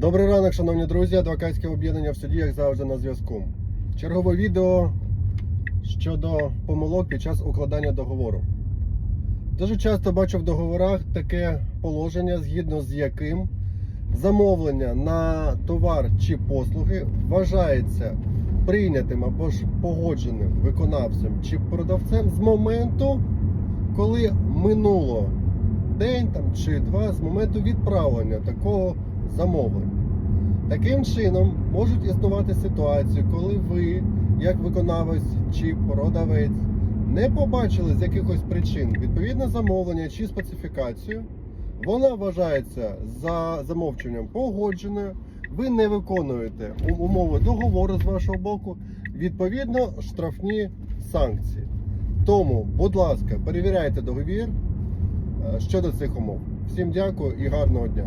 Добрий ранок, шановні друзі. Адвокатське об'єднання в суді, як завжди, на зв'язку. Чергове відео щодо помилок під час укладання договору. Дуже часто бачу в договорах таке положення, згідно з яким замовлення на товар чи послуги вважається прийнятим або ж погодженим виконавцем чи продавцем з моменту, коли минуло день там, чи два з моменту відправлення такого замовлення. Таким чином можуть існувати ситуації, коли ви, як виконавець чи продавець, не побачили з якихось причин відповідне замовлення чи специфікацію. Вона вважається за замовченням погодженою. Ви не виконуєте умови договору з вашого боку, відповідно, штрафні санкції. Тому, будь ласка, перевіряйте договір е, щодо цих умов. Всім дякую і гарного дня.